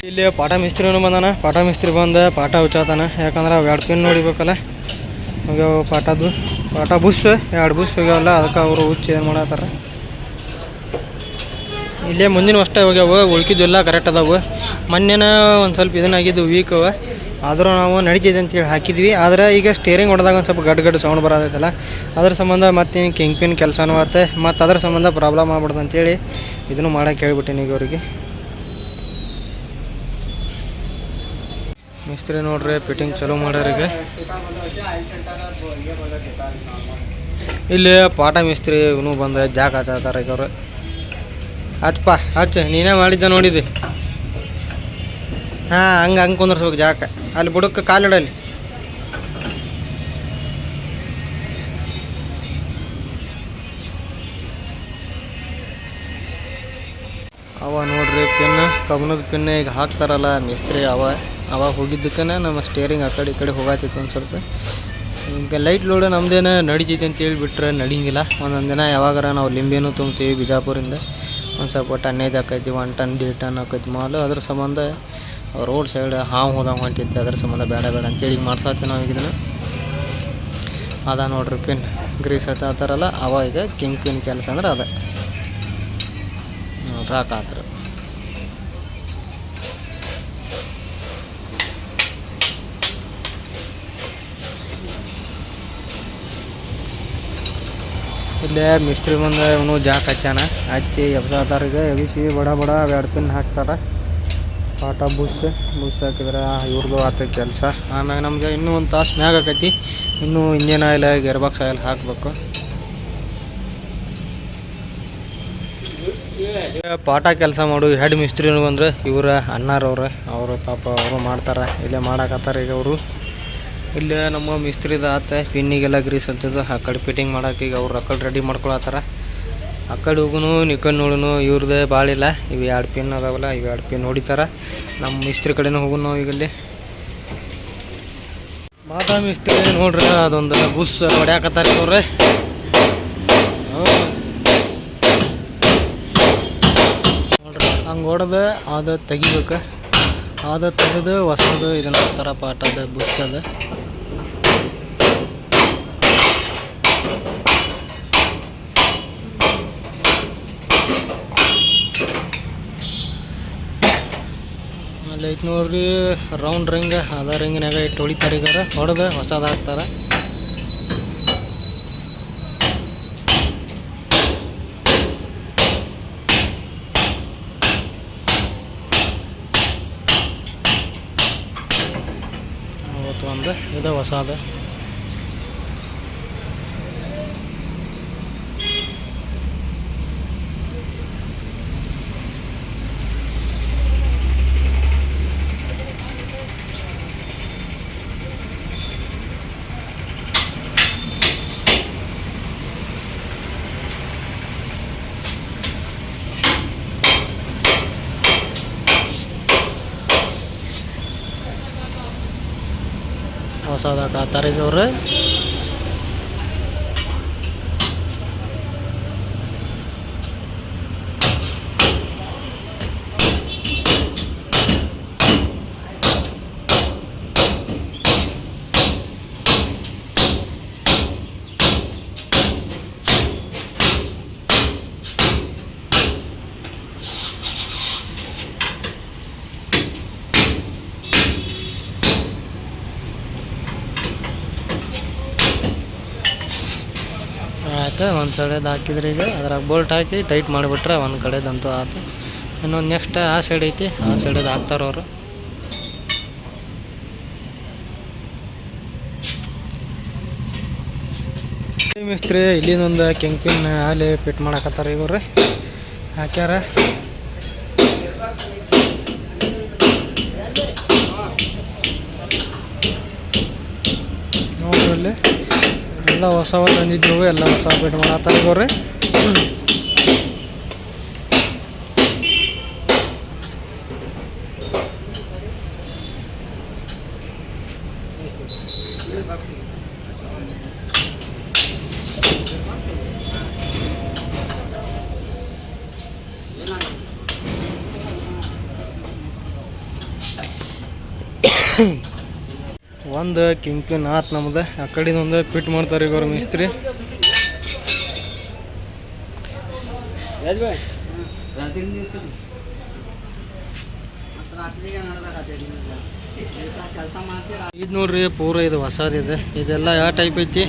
ಇಲ್ಲಿ ಪಾಠ ಮಿಸ್ತ್ರಿನೂ ಬಂದಾನ. ಪಾಠ ಮಿಸ್ತ್ರಿ ಬಂದ ಪಾಠ ಉಚ್ಚಾತಾನ ಯಾಕಂದ್ರೆ ಅವು ಎರಡು ಪಿನ್ ನೋಡಿಬೇಕಲ್ಲ. ಹಾಗೆ ಪಾಠದ್ದು. ಪಾಠ ಬುಸ್ ಎರಡು ಬುಸ್ ಹೋಗ್ಯಾವಲ್ಲ, ಅದಕ್ಕೆ ಅವರು ಹುಚ್ಚು ಏನು ಮಾಡತ್ತಾರ. ಇಲ್ಲೇ ಮುಂದಿನ ಅಷ್ಟೇ ಹೋಗ್ಯಾವ ಉಳ್ಕಿದ್ದೆಲ್ಲ ಕರೆಕ್ಟ್ ಅದಾವು. ಮೊನ್ನೆನ ಒಂದು ಸ್ವಲ್ಪ ಇದನ್ನಾಗಿದ್ದು ವೀಕ್ ಅವ. ಆದರೂ ನಾವು ನಡೀತಿದೆ ಅಂತೇಳಿ ಹಾಕಿದ್ವಿ. ಆದರೆ ಈಗ ಸ್ಟೇರಿಂಗ್ ಹೊಡೆದಾಗ ಒಂದು ಸ್ವಲ್ಪ ಗಡ್ ಗಡ್ ಸೌಂಡ್ ಬರೋದೈತಲ್ಲ ಅದ್ರ ಸಂಬಂಧ ಮತ್ತೆ ಕಿಂಗ್ ಪಿನ್ ಕೆಲಸನೂ ಆಗುತ್ತೆ ಮತ್ತು ಅದ್ರ ಸಂಬಂಧ ಪ್ರಾಬ್ಲಮ್ ಆಗ್ಬಿಡ್ದು ಅಂತೇಳಿ ಇದನ್ನು ಮಾಡಕ್ಕೆ ಹೇಳ್ಬಿಟ್ಟೀನಿ ಈಗ ಅವ್ರಿಗೆ. ಮಿಸ್ತ್ರಿ ನೋಡ್ರಿ ಫಿಟ್ಟಿಂಗ್ ಚಲೋ ಮಾಡ್ಯಾರ ಈಗ. ಇಲ್ಲಿ ಪಾಠ ಮಿಸ್ತ್ರಿ ಇವನು ಬಂದ ಜಾಗ ಹಚ್ಚಾತಾರ ಇವರು ಅವ್ರು. ಹಚ್ಚಪ್ಪ ಹಚ್ಚ, ನೀನೇ ಮಾಡಿದ್ದೆ ನೋಡಿದ್ವಿ ಹಾಂ, ಹಂಗೆ ಹಂಗೆ ಕುಂದರ್ಸ್ಬೇಕು ಜಾಕ ಅಲ್ಲಿ ಬುಡಕ್ಕೆ ಕಾಲಿಡಲ್ಲಿ ಅವ ನೋಡ್ರಿ, ಪಿನ್ ಕಬ್ಬನದ ಪಿನ್ ಈಗ ಹಾಕ್ತಾರಲ್ಲ, ಮಿಸ್ತ್ರಿ ಅವ. ಅವ ಹೋಗಿದ್ದಕ್ಕನ ನಮ್ಮ ಸ್ಟೇರಿಂಗ್ ಆ ಕಡೆ, ಈ ಕಡೆ ಹೋಗಾತಿತ್ತು ಒಂದು ಸ್ವಲ್ಪ. ಈಗ ಲೈಟ್ ಲೋಡ್ ನಮ್ದೇನು ನಡಿತೈತಿ ಅಂತ ಹೇಳಿಬಿಟ್ರೆ ನಡಿಂಗಿಲ್ಲ. ಒಂದೊಂದು ದಿನ ಯಾವಾಗಾರ ನಾವು ಲಿಂಬೆನೂ ತುಂಬ್ತೀವಿ ಬಿಜಾಪುರಿಂದ. ಒಂದು ಸ್ವಲ್ಪ ಟನ್ನೇಜ್ ಆಕೈತಿ ಒನ್ ಟನ್, ದೇಡ್ ಟನ್ ಆಕೈತಿ ಮಾಲು. ಅದ್ರ ಸಂಬಂಧ ರೋಡ್ ಸೈಡ್ ಹಾವು ಹೋದಂಗೆ ಹೊಂಟಿತ್ತು. ಅದ್ರ ಸಂಬಂಧ ಬೇಡ ಬೇಡ ಅಂತೇಳಿ ಈಗ ಮಾಡ್ಸತ್ತೀವಿ ನಾವು ಇದನ್ನು ಅದ ನೋಡ್ರಿ ಪಿನ್ ಗ್ರೀಸ್ ಹತ್ತ ಆ ಥರ ಅಲ್ಲ ಅವ ಈಗ ಕಿಂಗ್ ಪಿನ್ ಕೆಲಸ ಅಂದ್ರೆ ಅದೇ. ನೋಡ್ರಿ ಹಾಕಾತ್ರ ಇಲ್ಲೇ ಮಿಸ್ತ್ರಿ ಬಂದ ಇವನು ಜಾಕ್ ಹಚ್ಚಾನ ಹಚ್ಚಿ ಎಬ್ಸಾತಾರಿಗೆ ಎಬಿಸಿ ಬಡ ಬಡ ಎರಡು ಪಿನ್ ಹಾಕ್ತಾರೆ. ಪಾಟ ಬುಸ್ ಬುಸ್ ಹಾಕಿದ್ರೆ ಇವ್ರದ್ದು ಆತ ಕೆಲಸ. ಆಮ್ಯಾಗ ನಮ್ಗೆ ಇನ್ನೂ ಒಂದು ತಾಸು ಮ್ಯಾಗ ಆಕೈತಿ. ಇನ್ನೂ engine oil gear box oil ಹಾಕಬೇಕು. ಪಾಠ ಕೆಲಸ ಮಾಡು, ಹೆಡ್ ಮಿಸ್ತ್ರಿನೂ ಬಂದ್ರೆ ಇವ್ರ ಅಣ್ಣಾರವ್ರೆ, ಅವರು ಪಾಪ ಅವರು ಮಾಡ್ತಾರೆ. ಇಲ್ಲೇ ಮಾಡಾಕತ್ತಾರ ಈಗ ಅವರು. ಇಲ್ಲೇ ನಮ್ಮ ಮಿಸ್ತ್ರಿದ ಆತ ಪಿನ್ನಿಗೆಲ್ಲ ಗ್ರೀಸ್ ಅಂತದ್ದು, ಆ ಕಡೆ ಫಿಟ್ಟಿಂಗ್ ಮಾಡೋಕೆ ಈಗ ಅವ್ರು ಆ ಕಡೆ ರೆಡಿ ಮಾಡ್ಕೊಳತ್ತಾರ. ಆ ಕಡೆ ಹೋಗುನು ಕಡೆ ನೋಡುನು ಇವ್ರದ್ದೇ ಭಾಳಿಲ್ಲ ಇವು ಎರಡು ಪಿನ್ ಅದಾವಲ್ಲ, ಇವು ಎರಡು ಪಿನ್ ಹೊಡಿತಾರ ನಮ್ಮ ಮಿಸ್ತ್ರಿ ಕಡೆನೂ ಹೋಗು ನಾವು ಈಗ ಇಲ್ಲಿ. ಮಾತಾ ಮಿಸ್ತ್ರಿ, ನೋಡ್ರಿ, ಅದೊಂದು ಬುಸ್ ಹೊಡ್ಯಾಕತ್ತಾರ ಇವ್ರೆ. ನೋಡ್ರಿ, ಹಂಗೆ ಹೊಡೆದು ಅದು ತೆಗಿಬೇಕು. ಅದು ತೆಗೆದು ಹೊಸದು ಇದನ್ನ ಥರ ಪಾಠ ಅದ ಅದ ಐತೆ ನೋಡ್ರಿ ರೌಂಡ್ ರಿಂಗ್ ಅದ ರಿಂಗ್ನಾಗ ಇಟ್ಟು ಹೊಳಿತಾರೆ ಈಗ ಹೊಡೆದು ಹೊಸದಾಗ್ತಾರೆ ಒಂದು, ಇದು ಹೊಸದು. ಹಾಕತ್ತಾರೆ ಆಯ್ತು ಒಂದು ಸೈಡದು ಹಾಕಿದ್ರೆ ಈಗ ಅದ್ರಾಗ ಬೋಲ್ಟ್ ಹಾಕಿ ಟೈಟ್ ಮಾಡಿಬಿಟ್ರೆ ಒಂದು ಕಡೆದಂತೂ ಆಯ್ತು ಇನ್ನೊಂದು ನೆಕ್ಸ್ಟ್ ಆ ಸೈಡ್ ಐತಿ, ಆ ಸೈಡದು ಹಾಕ್ತಾರವರು ಮಿಸ್ತ್ರಿ ಇಲ್ಲಿಂದೊಂದು ಕೆಂಪಿನ ಹಾಲಿ ಫಿಟ್ ಮಾಡಕತ್ತಾರ ಇವ್ರಿ. ಹಾಕ್ಯಾರ ನೋಡ್ರಿ ಅಲ್ಲಿ ಎಲ್ಲ ಹೊಸವ ತಂದಿದ್ವು ಎಲ್ಲ ಹೊಸ ಫಿಟ್ ಮಾಡತ್ತಾರ ಇವ್ರಿ ಒಂದು ಕಿಂಕಿನ್ ಆತ್ ನಮ್ದು. ಆ ಕಡೆಯಿಂದ ಒಂದು ಫಿಟ್ ಮಾಡ್ತಾರೆ ಈಗ ಅವ್ರ ಮಿಸ್ತ್ರಿ. ಇದು ನೋಡ್ರಿ ಪೂರ ಇದು ಹೊಸದಿದೆ ಇದೆಲ್ಲ ಯಾವ ಟೈಪ್ ಐತಿ?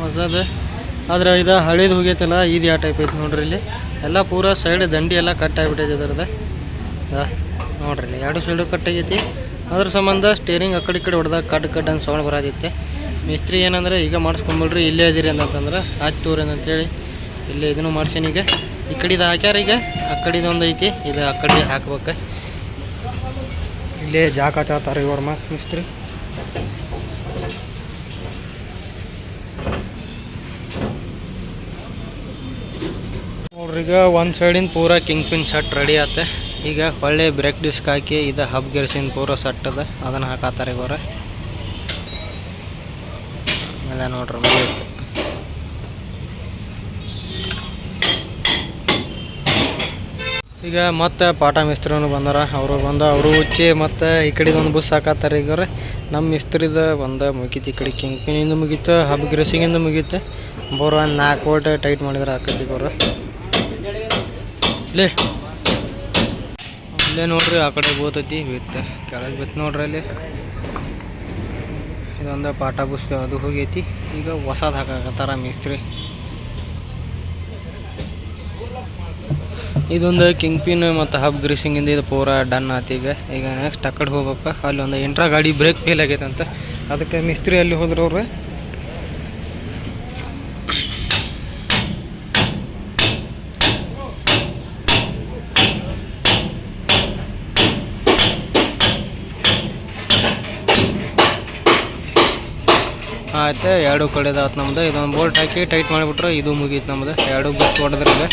ಹೊಸದ. ಆದ್ರೆ ಇದು ಹಳೇದು ಹೋಗೈತಲ್ಲ ಇದು ಯಾವ ಟೈಪ್ ಐತಿ ನೋಡ್ರಿ ಇಲ್ಲಿ. ಎಲ್ಲ ಪೂರ ಸೈಡ್ ದಂಡಿ ಎಲ್ಲ ಕಟ್ ಆಗಿಬಿಟ್ಟೈತೆ ಅದರದ ನೋಡ್ರಿ ಇಲ್ಲಿ ಎರಡು ಸೈಡು ಕಟ್ ಆಗೈತಿ. ಅದ್ರ ಸಂಬಂಧ ಸ್ಟೇರಿಂಗ್ ಆ ಕಡೆ ಈ ಕಡೆ ಹೊಡೆದಾಗ ಕಡ್ ಕಡ್ ಅಂತ ಸೌಂಡ್ ಬರೋದಿತ್ತೆ ಮಿಸ್ತ್ರಿ ಏನಂದ್ರೆ ಈಗ ಮಾಡಿಸ್ಕೊಂಬಿಡ್ರಿ, ಇಲ್ಲೇ ಇದೀರಿ ಅಂತಂದ್ರೆ, ಆಯ್ತು ತೋರಿ ಅಂತೇಳಿ ಇಲ್ಲೇ ಇದನ್ನು ಈಗ. ಈ ಕಡೆದು ಹಾಕ್ಯಾರ ಈಗ? ಆ ಕಡೆದು ಒಂದು ಐತಿ, ಇದು ಆ ಕಡೆ ಹಾಕ್ಬೇಕು. ಇಲ್ಲೇ ಜಾಕ ಚಾತಾರೆ ಇವ್ರ ಮಾತು ಮಿಸ್ತ್ರಿ. ನೋಡ್ರಿ ಈಗ ಒಂದು ಸೈಡಿಂದ ಪೂರ ಕಿಂಗ್ ಪಿನ್ ಶರ್ಟ್ ರೆಡಿ ಆತ. ಈಗ ಹೊಳ್ಳೆ ಬ್ರೇಕ್ ಡಿಸ್ಕ್ ಹಾಕಿ ಇದು ಹಬ್ ಗೆರ್ಸಿನ ಪೂರ ಸಟ್ಟದ ಅದ ಅದನ್ನು ಹಾಕತ್ತಾರೆ ಇವರು. ಅದ ನೋಡ್ರಿ ಈಗ ಮತ್ತೆ ಪಾಠ ಮಿಸ್ತ್ರಿನೂ ಬಂದಾರ, ಅವರು ಬಂದ, ಅವರು ಉಚ್ಚಿ ಮತ್ತು ಈ ಕಡೆದು ಒಂದು ಬುಸ್ ಹಾಕತ್ತಾರೆ ಈಗ ನಮ್ಮ ಮಿಸ್ತ್ರಿದ ಒಂದು ಮುಗೀತು ಈ ಕಡೆ ಕಿಂಗ್ ಪಿನಿಂದ ಮುಗೀತು, ಹಬ್ ಗ್ರೆಸಿಂಗಿಂದ ಮುಗೀತು. ಬೋರ್ ಒಂದು ನಾಲ್ಕು ವೋಲ್ಟ್ ಟೈಟ್ ಮಾಡಿದ್ರೆ ಹಾಕತ್ತಿ ಬೋರ್ ಲೇ ಅಲ್ಲೇ ನೋಡ್ರಿ, ಆ ಕಡೆ ಬೋತೈತಿ ಬಿತ್ತು. ಕೆಳಗೆ ಬಿತ್ತು ನೋಡ್ರಿ ಅಲ್ಲಿ. ಇದೊಂದು ಪಾಠ ಪುಸ್ತಕ, ಅದು ಹೋಗೈತಿ. ಈಗ ಹೊಸದು ಹಾಕಾಕತ್ತಾರ ಮಿಸ್ತ್ರಿ. ಇದೊಂದು ಕಿಂಗ್ ಪಿನ್ ಮತ್ತು ಹಬ್ ಗ್ರೀಸಿಂಗಿಂದ ಇದು ಪೂರ ಡನ್ ಆತು ಈಗ. ಈಗ ನೆಕ್ಸ್ಟ್ ಆ ಕಡೆ ಹೋಗ್ಬೇಕು. ಅಲ್ಲಿ ಒಂದು ಇಂಟ್ರಾ ಗಾಡಿ ಬ್ರೇಕ್ ಫೇಲ್ ಆಗೈತೆ ಅಂತ ಅದಕ್ಕೆ ಮಿಸ್ತ್ರಿ ಅಲ್ಲಿ ಹೋದ್ರು ಆಯ್ತು ಎರಡು ಕಡೆದಾತು ನಮ್ದು. ಇದೊಂದು ಬೋಲ್ಟ್ ಹಾಕಿ ಟೈಟ್ ಮಾಡಿಬಿಟ್ರೆ. ಇದು ಮುಗೀತು ನಮ್ದು. ಎರಡು ಬಸ್ ಹೊಡೆದ್ರೆ ಈಗ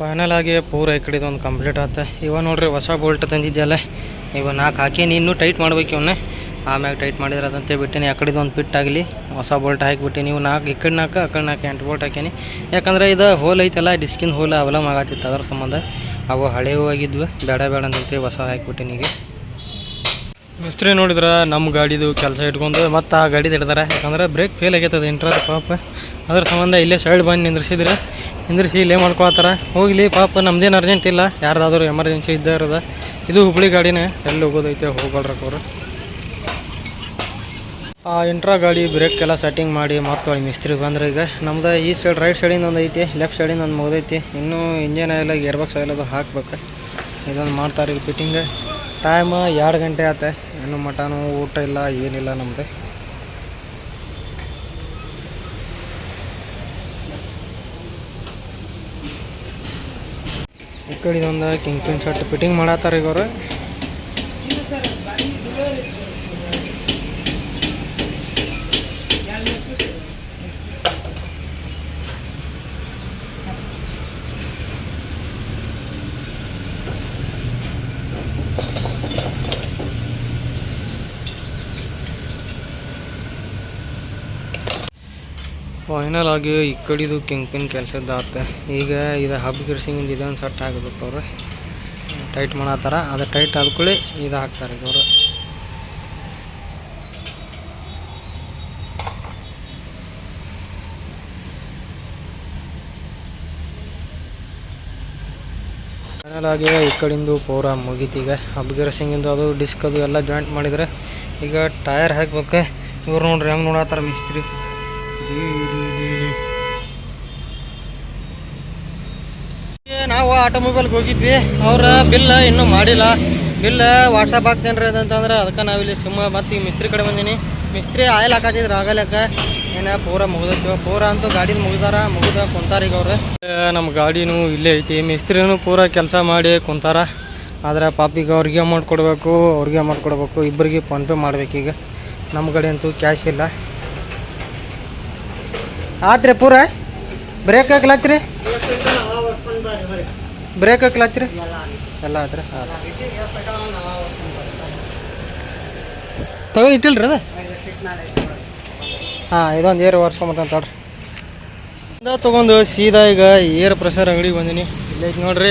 ಫೈನಲ್ ಆಗಿ ಪೂರ ಈ ಕಡೆದು ಒಂದು ಕಂಪ್ಲೀಟ್ ಆತ ಇವ ನೋಡ್ರಿ ಹೊಸ ಬೋಲ್ಟ್ ತಂದಿದ್ಯಲ್ಲ. ಇವ ನಾಲ್ಕು ಹಾಕೀನಿ ಇನ್ನೂ ಟೈಟ್ ಮಾಡ್ಬೇಕು ಇವನ್ನ ಆಮ್ಯಾಗ ಟೈಟ್ ಮಾಡಿದ್ರೆ ಅದಂತೆ ಬಿಟ್ಟಿನಿ. ಆ ಕಡೆದು ಒಂದು ಪಿಟ್ ಆಗಲಿ. ಹೊಸ ಬೋಲ್ಟ್ ಹಾಕಿಬಿಟ್ಟಿನಿ ನೀವು ನಾಲ್ಕು ಈ ಕಡೆ ನಾಲ್ಕು ಆ ಕಡೆ ನಾಲ್ಕು ಎಂಟು ಬೋಲ್ಟ್ ಹಾಕೀನಿ ಯಾಕಂದ್ರೆ ಇದು ಹೋಲ್ ಐತಲ್ಲ ಡಿಸ್ಕಿನ ಹೋಲ್ ಅವೆಲ್ಲ ಆಗತ್ತಿತ್ತು. ಅದ್ರ ಸಂಬಂಧ. ಅವು ಹಳೆ ಆಗಿದ್ವು. ಬೇಡ ಬೇಡ ಅಂತ ಹೊಸ ಹಾಕಿಬಿಟ್ಟಿನಿ ಈಗ. ಮಿಸ್ತ್ರಿ ನೋಡಿದ್ರೆ? ನಮ್ಮ ಗಾಡಿದು ಕೆಲಸ ಇಟ್ಕೊಂಡು ಮತ್ತು ಆ ಗಾಡಿದು ಇಡ್ತಾರೆ ಯಾಕಂದ್ರೆ ಬ್ರೇಕ್ ಫೇಲ್ ಆಗೈತದ ಇಂಟ್ರದ ಪಾಪ. ಅದ್ರ ಸಂಬಂಧ ಇಲ್ಲೇ ಸೈಡ್ ಬಂದು ನಿಂದ್ರಿಸಿದ್ರೆ. ನಿಂದ್ರಿಸಿ ಇಲ್ಲೇ ಮಾಡ್ಕೊಳತ್ತಾರ. ಹೋಗ್ಲಿ ಪಾಪ, ನಮ್ದೇನು ಅರ್ಜೆಂಟ್ ಇಲ್ಲ. ಯಾರ್ದಾದ್ರೂ ಎಮರ್ಜೆನ್ಸಿ ಇದ್ದೇ ಇರೋದ. ಇದು ಹುಬ್ಳಿ ಗಾಡಿನೇ. ಎಲ್ಲಿ ಹೋಗೋದೈತೆ ಅವರು. ಆ ಇಂಟ್ರಾ ಗಾಡಿ ಬ್ರೇಕ್ ಎಲ್ಲ ಸೆಟ್ಟಿಂಗ್ ಮಾಡಿ ಮತ್ತೆ ಮಿಸ್ತ್ರಿ ಬಂದ್ರೆ ಈಗ. ನಮ್ದು ಈ ಸೈಡ್ ರೈಟ್ ಸೈಡಿಂದ ಒಂದು ಐತಿ ಲೆಫ್ಟ್ ಸೈಡಿಂದ ಒಂದು ಮುಗ್ದೈತಿ. ಇನ್ನೂ engine oil gear box oil ಅದು ಹಾಕ್ಬೇಕು. ಇದೊಂದು ಮಾಡ್ತಾರೆ ಈಗ ಫಿಟ್ಟಿಂಗ್ ಟೈಮ್ ಎರಡು ಗಂಟೆ ಆತೆ. ಇನ್ನು ಮಟನು ಊಟ ಇಲ್ಲ, ಏನಿಲ್ಲ ನಮ್ದು. ಈ ಕಡೆ ಇದೊಂದು ಕಿಂಗ್ ಪಿನ್ ಶರ್ಟ್ ಫಿಟ್ಟಿಂಗ್ ಮಾಡತ್ತಾರ ಈಗ ಅವರು. ಫೈನಲ್ ಆಗಿ ಈ ಕಡಿದು ಕಿಂಗ್ ಕೆಲಸದ ಆತ ಈಗ ಇದು ಹಬ್ ಗಿರ್ಸಿಂಗಿಂದ ಇದೊಂದು ಸೆಟ್ ಆಗಬೇಕು ಅವರು. ಟೈಟ್ ಮಾಡತ್ತಾರ. ಅದು ಟೈಟ್ ಆದ್ಕೊಳ್ಳಿ ಇದು ಹಾಕ್ತಾರೆ ಅವರು. ಫೈನಲ್ ಆಗಿ ಈ ಕಡಿಂದು ಪೂರ ಮುಗೀತೀಗ ಹಬ್ ಗಿರ್ಸಿಂಗಿಂದ ಅದು ಡಿಸ್ಕ್ ಅದು ಎಲ್ಲ ಜಾಯಿಂಟ್ ಮಾಡಿದರೆ ಈಗ ಟೈರ್ ಹಾಕ್ಬೇಕು. ಇವ್ರು ನೋಡ್ರಿ ಹೆಂಗೆ ನೋಡತ್ತಾರ ಮಿಸ್ತ್ರಿ ನಾವು ಆಟೋಮೊಬೈಲ್ಗೆ ಹೋಗಿದ್ವಿ. ಅವ್ರ ಬಿಲ್ ಇನ್ನೂ ಮಾಡಿಲ್ಲ. ಬಿಲ್ ವಾಟ್ಸಪ್ ಹಾಕ್ತೇನೆ ರೀ ಅದಂತಂದ್ರೆ ಅದಕ್ಕೆ ನಾವಿಲ್ಲಿ ಸುಮ್ಮ ಮತ್ತೆ ಈ ಮಿಸ್ತ್ರಿ ಕಡೆ ಬಂದೀನಿ. ಮಿಸ್ತ್ರಿ ಆಯಿಲ್ ಹಾಕತ್ತಿದ್ರು ಆಗಲಕ್ಕ. ಏನ ಪೂರ ಮುಗ್ದೈತಿ. ಪೂರ ಅಂತೂ ಗಾಡಿನ ಮುಗಿದಾರ, ಮುಗಿದ ಕುಂತಾರ ಈಗ ಅವ್ರು. ನಮ್ಮ ಗಾಡಿನೂ ಇಲ್ಲೇ ಐತಿ. ಮಿಸ್ತ್ರಿನೂ ಪೂರ ಕೆಲಸ ಮಾಡಿ ಕುಂತಾರ. ಆದ್ರೆ ಪಾಪಿಗೆ ಅವ್ರಿಗೆ ಅಮೌಂಟ್ ಕೊಡಬೇಕು, ಅವ್ರಿಗೆ ಅಮೌಂಟ್ ಕೊಡಬೇಕು ಇಬ್ಬರಿಗೆ ಫೋನ್ಪೇ ಮಾಡ್ಬೇಕೀಗ. ನಮ್ಮ ಕಡೆ ಅಂತೂ ಕ್ಯಾಶ್ ಇಲ್ಲ. ಆತ್ರಿ ಪೂರ? ಬ್ರೇಕ್ ಹಾಕ್ಲತ್ರಿ? ಬ್ರೇಕ್ ಹಾಕ್ಲತ್ರಿ? ಎಲ್ಲ ಆತ್ರಿ ತಗೋ ಇಟ್ಟಿಲ್ರಿ ಅದ? ಹಾಂ, ಇದೊಂದು ಏರ್ ಒರ್ಸ್ಕೊಂಬತ್ತಂತ ತಡ್ರಿ ಇಂದ ತೊಗೊಂಡು ಸೀದಾ ಈಗ ಏರ್ ಪ್ರೆಷರ್ ಅಂಗಡಿಗೆ ಬಂದೀನಿ. ಇಲ್ಲೇ ನೋಡ್ರಿ.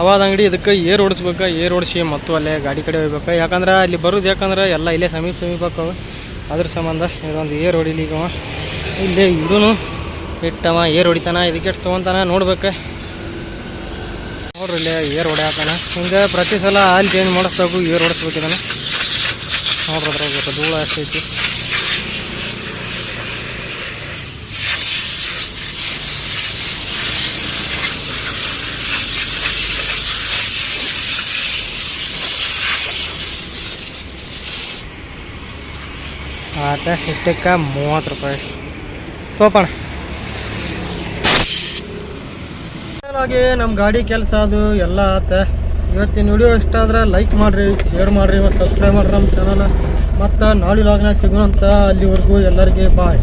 ಅವಾದ ಅಂಗಡಿ ಇದಕ್ಕೆ ಏರ್ ಓಡಿಸ್ಬೇಕು, ಏರ್ ಓಡಿಸಿ ಮತ್ತು ಅಲ್ಲೇ ಗಾಡಿ ಕಡೆ ಹೋಗ್ಬೇಕು. ಯಾಕಂದ್ರೆ ಅಲ್ಲಿ ಬರೋದು ಯಾಕಂದ್ರೆ ಎಲ್ಲ ಇಲ್ಲೇ ಸಮೀಪ ಸಮೀಪ ಅದ್ರ ಸಂಬಂಧ ಇದೊಂದು ಏರ್ ಹೊಡಿಲಿ ಈಗ. ಇಲ್ಲೇ ಇದೂ ಇಟ್ಟವ ಏರ್ ಹೊಡಿತಾನ, ಇದಕ್ಕೆ ಎಷ್ಟು ತೊಗೊಂತಾನ ನೋಡ್ಬೇಕು. ನೋಡ್ರಿ ಇಲ್ಲಿ ಏರ್ ಹೊಡ್ಯಾತಾನ ಹಿಂಗೆ ಪ್ರತಿ ಸಲ ಆಯಿಲ್ ಚೇಂಜ್ ಮಾಡಿಸ್ಬೇಕು ಏರ್ ಹೊಡಿಸ್ಬೇಕು ಇದನ್ನು ನೋಡ್ರಿ ಧೂಳ ಎಷ್ಟೈತಿ. ಆತ ಇಷ್ಟಕ್ಕೆ ಮೂವತ್ತು ರೂಪಾಯಿ. ತೋಪಣ. ಹಾಗೆ ನಮ್ಮ ಗಾಡಿ ಕೆಲಸ ಅದು ಎಲ್ಲ ಆತ. ಇವತ್ತಿನ ವಿಡಿಯೋ ಇಷ್ಟ ಆದ್ರೆ ಲೈಕ್ ಮಾಡಿರಿ ಶೇರ್ ಮಾಡಿರಿ ಮತ್ತು ಸಬ್ಸ್ಕ್ರೈಬ್ ಮಾಡಿರಿ ನಮ್ಮ ಚಾನಲ್ ಮತ್ತು ನಾಳೆ ಲಾಗ್ನ ಸಿಗೋಣಂತ ಅಲ್ಲಿವರೆಗೂ ಎಲ್ಲರಿಗೆ ಬಾಯ್